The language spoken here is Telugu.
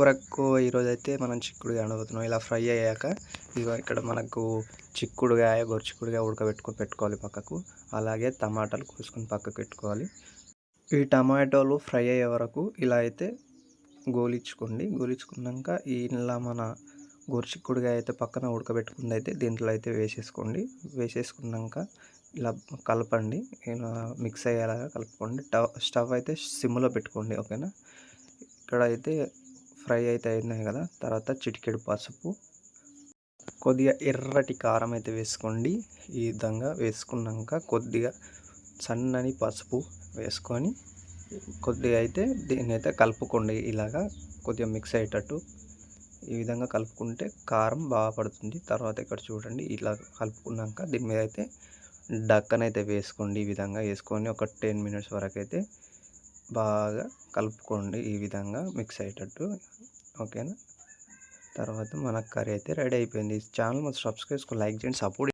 వరకు ఈరోజు అయితే మనం చిక్కుడుగా వండబోతున్నాం ఇలా ఫ్రై అయ్యాక ఇగో ఇక్కడ మనకు చిక్కుడుగాయ గొరుచిక్కుడుగాయ ఉడకబెట్టుకొని పెట్టుకోవాలి పక్కకు. అలాగే టమాటాలు కోసుకొని పక్కకు పెట్టుకోవాలి. ఈ టమాటోలు ఫ్రై అయ్యే వరకు ఇలా అయితే గోలించుకోండి గోలించుకున్నాక ఇలా మన గోరుచిక్కుడుగాయ అయితే పక్కన ఉడకబెట్టుకుంది అయితే దీంట్లో అయితే వేసేసుకోండి. వేసేసుకున్నాక ఇలా కలపండి. ఇలా మిక్స్ అయ్యేలాగా కలుపుకోండి. స్టవ్ అయితే సిమ్లో పెట్టుకోండి ఓకేనా? ఇక్కడ అయితే ఫ్రై అయితే అయినాయి కదా తర్వాత చిటికెడు పసుపు కొద్దిగా ఎర్రటి కారం అయితే వేసుకోండి. ఈ విధంగా వేసుకున్నాక కొద్దిగా సన్నని పసుపు వేసుకొని కొద్దిగా అయితే దీన్ని అయితే కలుపుకోండి. ఇలాగా కొద్దిగా మిక్స్ అయ్యేటట్టు ఈ విధంగా కలుపుకుంటే కారం బాగా పడుతుంది. తర్వాత ఇక్కడ చూడండి ఇలా కలుపుకున్నాక దీని మీద అయితే డక్కనైతే అయితే వేసుకోండి. ఈ విధంగా వేసుకొని ఒక టెన్ మినిట్స్ వరకు అయితే బాగా కలుపుకోండి ఈ విధంగా మిక్స్ అయ్యేటట్టు. ఓకేనా? తర్వాత మన కర్రీ అయితే రెడీ అయిపోయింది. ఛానల్ మొత్తం సబ్స్క్రైబ్ లైక్ చేయండి సపోర్ట్